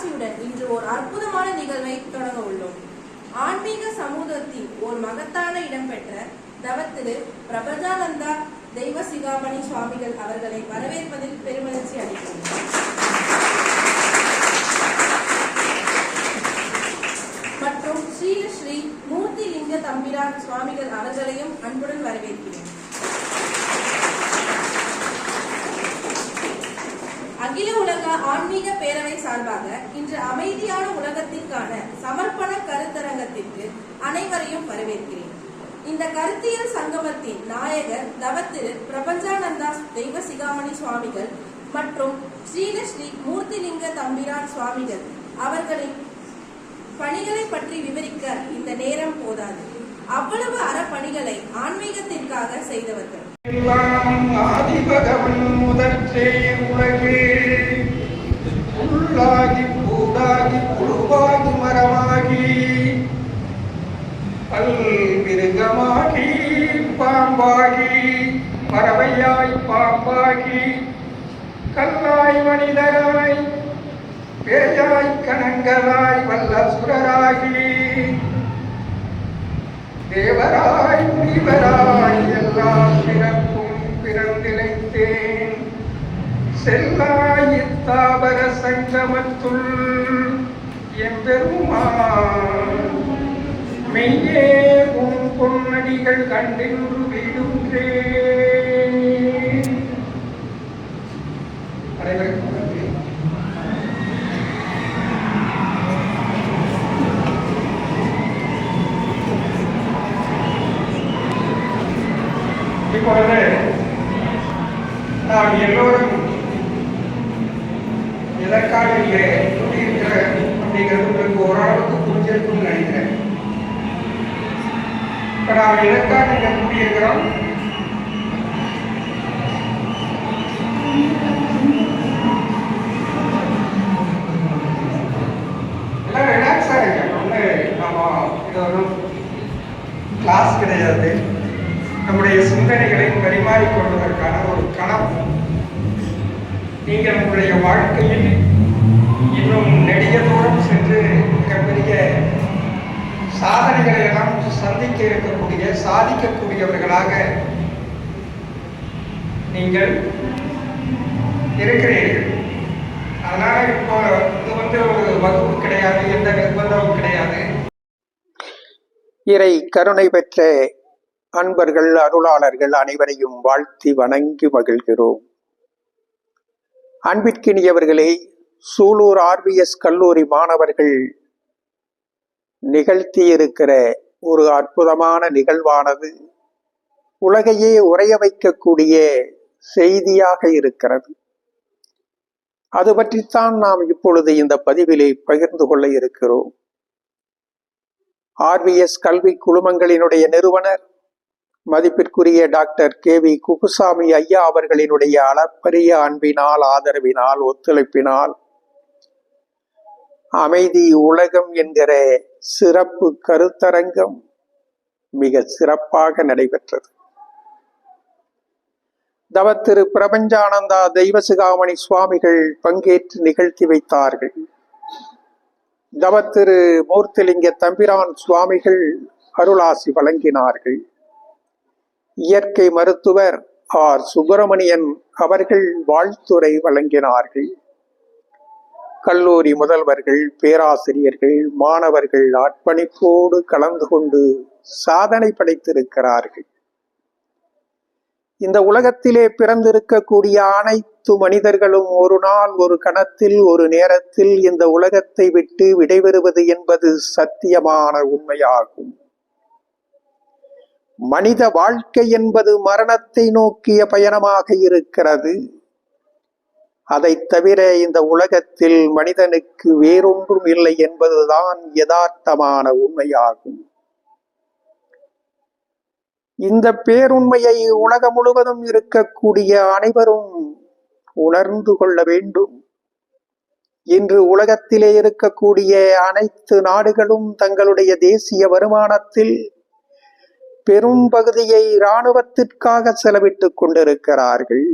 ராசியுடன் இன்று ஒரு அற்புதமான நிகழ்வை தொடங்க உள்ளோம். ஆன்மீக சமூகத்தில் ஒரு மகத்தான இடம்பெற்ற தவத்திரு பிரபஜானந்தா தெய்வ சிகாமணி சுவாமிகள் அவர்களை வரவேற்பதில் பெருமகிழ்ச்சி அளிக்கிறோம். மற்றும் ஸ்ரீ ஸ்ரீ மூர்த்தி லிங்க தம்பிரான் சுவாமிகள் அவர்களையும் அன்புடன் வரவேற்கிறேன். அகில உலக ஆன்மீக பேரவை சார்பாக இன்று அமைதியான உலகத்திற்கான சமர்ப்பண கருத்தரங்கத்திற்கு அனைவரையும் வரவேற்கிறேன். இந்த கருத்தியல் சங்கமத்தின் நாயகர் தவத்திரு பிரபஞ்சானந்தா தெய்வ சிகாமணி சுவாமிகள் மற்றும் ஸ்ரீலஸ்ரீ மூர்த்திலிங்க தம்பிரான் சுவாமிகள் அவர்களின் பணிகளை பற்றி விவரிக்க இந்த நேரம் போதாது. அவ்வளவு அறப்பணிகளை ஆன்மீகத்திற்காக செய்தவர்கள். எல்லாம் ஆதிபகவன் முதற்றே உலகில் உள்ளாகி பூடாகி புழுவாகி மரமாகி. பல்மிருகமாகி பாம்பாகி. பறவையாய் பாம்பாகி. கல்லாய் மனிதராய் பேயாய் கணங்களாய் வல்ல சுரராகி தேவராய் முனிவராய் பிறப்பும் பிறந்திழைத்தேன். செல்லாய் தாவர சங்கமத்துள் எம்பெருமான் மெய்யே உன் பொன்னடிகள் கண்டின்று விடுன்றேன். இப்பொழுது நாம் எல்லோரும் எதற்காக இங்கே கூட்டியிருக்கிறேன் அப்படிங்கிறது உங்களுக்கு ஓரளவுக்கு புரிஞ்சிருக்கும்னு நினைக்கிறேன். இப்போ நாம் எதற்காக இங்கே கூட்டியிருக்கிறோம் எல்லாம் ரிலாக்ஸாக இருங்க ஒன்று நம்ம இது ஒன்றும் கிளாஸ் கிடையாது. நம்முடைய சிந்தனைகளை பரிமாறிக்கொள்வதற்கான ஒரு களம். நீங்கள் உங்களுடைய வாழ்க்கையில் இன்னும் நெடிய தூரம் சென்று மிகப்பெரிய சாதனைகளை எல்லாம் சந்திக்க இருக்கக்கூடிய சாதிக்கக்கூடியவர்களாக நீங்கள் இருக்கிறீர்கள். அதனால இப்போ இது வந்து ஒரு வகுப்பு கிடையாது எந்த நிர்பந்தமும் கிடையாது. இறை கருணை பெற்ற அன்பர்கள் அருளாளர்கள் அனைவரையும் வாழ்த்தி வணங்கி மகிழ்கிறோம். அன்பிற்கினியவர்களே சூலூர் ஆர்விஎஸ் கல்லூரி மாணவர்கள் நிகழ்த்தியிருக்கிற ஒரு அற்புதமான நிகழ்வானது உலகையே உரைய வைக்கக்கூடிய செய்தியாக இருக்கிறது. அது பற்றித்தான் நாம் இப்பொழுது இந்த பதிவிலே பகிர்ந்து கொள்ள இருக்கிறோம். ஆர்விஎஸ் கல்வி குழுமங்களினுடைய நிறுவனர் மதிப்பிற்குரிய டாக்டர் கே வி குப்புசாமி ஐயா அவர்களினுடைய அளப்பரிய அன்பினால் ஆதரவினால் ஒத்துழைப்பினால் அமைதி உலகம் என்கிற சிறப்பு கருத்தரங்கம் மிக சிறப்பாக நடைபெற்றது. தவத்திரு பிரபஞ்சானந்தா தெய்வசிகாமணி சுவாமிகள் பங்கேற்று நிகழ்த்தி வைத்தார்கள். தவத்திரு மூர்த்திலிங்க தம்பிரான் சுவாமிகள் அருளாசி வழங்கினார்கள். இயற்கை மருத்துவர் ஆர். சுப்பிரமணியன் அவர்கள் வாழ்த்துரை வழங்கினார்கள். கல்லூரி முதல்வர்கள் பேராசிரியர்கள் மாணவர்கள் அர்ப்பணிப்போடு கலந்து கொண்டு சாதனை படைத்திருக்கிறார்கள். இந்த உலகத்திலே பிறந்திருக்கக்கூடிய அனைத்து மனிதர்களும் ஒரு நாள் ஒரு கணத்தில் ஒரு நேரத்தில் இந்த உலகத்தை விட்டு விடைபெறுவது என்பது சத்தியமான உண்மையாகும். மனித வாழ்க்கை என்பது மரணத்தை நோக்கிய பயணமாக இருக்கிறது. அதை தவிர இந்த உலகத்தில் மனிதனுக்கு வேறொன்றும் இல்லை என்பதுதான் யதார்த்தமான உண்மையாகும். இந்த பேருண்மையை உலகம் முழுவதும் இருக்கக்கூடிய அனைவரும் உணர்ந்து கொள்ள வேண்டும். இன்று உலகத்திலே இருக்கக்கூடிய அனைத்து நாடுகளும் தங்களுடைய தேசிய வருமானத்தில் பெரும் பகுதியை இராணுவத்திற்காக செலவிட்டுக் கொண்டிருக்கிறார்கள்.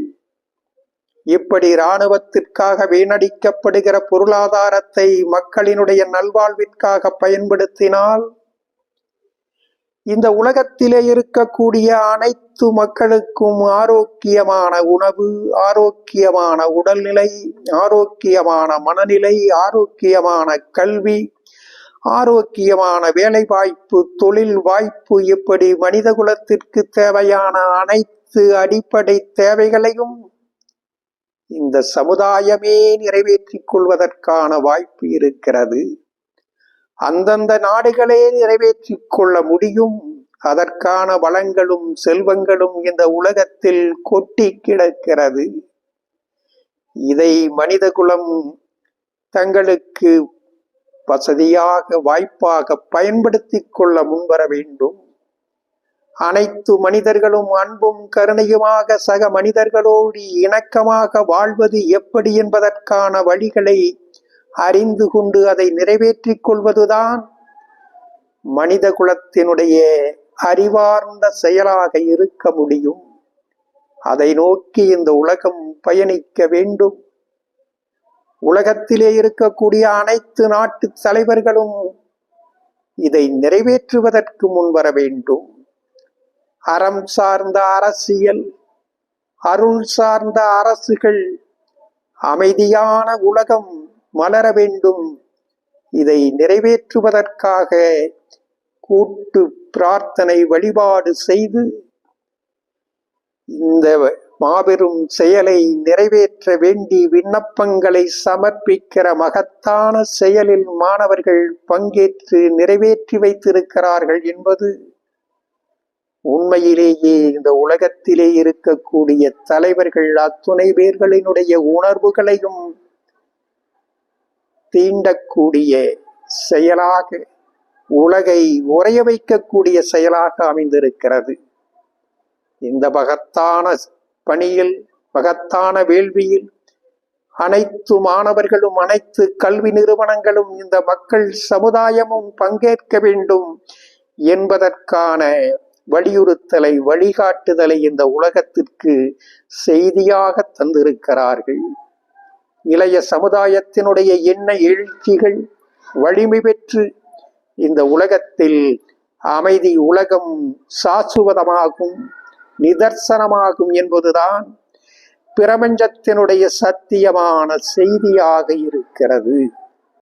இப்படி இராணுவத்திற்காக வீணடிக்கப்படுகிற பொருளாதாரத்தை மக்களினுடைய நல்வாழ்விற்காக பயன்படுத்தினால் இந்த உலகத்திலே இருக்கக்கூடிய அனைத்து மக்களுக்கும் ஆரோக்கியமான உணவு ஆரோக்கியமான உடல்நிலை ஆரோக்கியமான மனநிலை ஆரோக்கியமான கல்வி ஆரோக்கியமான வேலை வாய்ப்பு தொழில் வாய்ப்பு இப்படி மனித குலத்திற்கு தேவையான அனைத்து அடிப்படை தேவைகளையும் இந்த சமுதாயமே நிறைவேற்றிக் கொள்வதற்கான வாய்ப்பு இருக்கிறது. அந்தந்த நாடுகளே நிறைவேற்றிக் கொள்ள முடியும். அதற்கான வளங்களும் செல்வங்களும் இந்த உலகத்தில் கொட்டி கிடக்கிறது. இதை மனிதகுலம் தங்களுக்கு வசதியாக வாய்ப்பாக பயன்படுத்திக் கொள்ள முன்வர வேண்டும். அனைத்து மனிதர்களும் அன்பும் கருணையுமாக சக மனிதர்களோடு இணக்கமாக வாழ்வது எப்படி என்பதற்கான வழிகளை அறிந்து கொண்டு அதை நிறைவேற்றிக் கொள்வதுதான் மனித குலத்தினுடைய அறிவார்ந்த செயலாக இருக்க முடியும். அதை நோக்கி இந்த உலகம் பயணிக்க வேண்டும். உலகத்திலே இருக்கக்கூடிய அனைத்து நாட்டு தலைவர்களும் இதை நிறைவேற்றுவதற்கு முன்வர வேண்டும். அறம் சார்ந்த அரசியல் அருள் சார்ந்த அரசுகள் அமைதியான உலகம் மலர வேண்டும். இதை நிறைவேற்றுவதற்காக கூட்டு பிரார்த்தனை வழிபாடு செய்து இந்த மாபெரும் செயலை நிறைவேற்ற வேண்டி விண்ணப்பங்களை சமர்ப்பிக்கிற மகத்தான செயலில் மாணவர்கள் பங்கேற்று நிறைவேற்றி வைத்திருக்கிறார்கள் என்பது உண்மையிலேயே இந்த உலகத்திலே இருக்கக்கூடிய தலைவர்கள் அத்துணை பேர்களினுடைய உணர்வுகளையும் தீண்டக்கூடிய செயலாக உலகை உறைய வைக்கக்கூடிய செயலாக அமைந்திருக்கிறது. இந்த மகத்தான பணியில் மகத்தான வேள்வியில் அனைத்து மாணவர்களும் அனைத்து கல்வி நிறுவனங்களும் இந்த மக்கள் சமுதாயமும் பங்கேற்க வேண்டும் என்பதற்கான வலியுறுத்தலை வழிகாட்டுதலை இந்த உலகத்திற்கு செய்தியாக தந்திருக்கிறார்கள். இளைய சமுதாயத்தினுடைய எண்ண எழுச்சிகள் வலிமை பெற்று இந்த உலகத்தில் அமைதி உலகம் சாசுவதமாகும் நிதர்சனமாகும் என்பதுதான் பிரபஞ்சத்தினுடைய சத்தியமான செய்தியாக இருக்கிறது.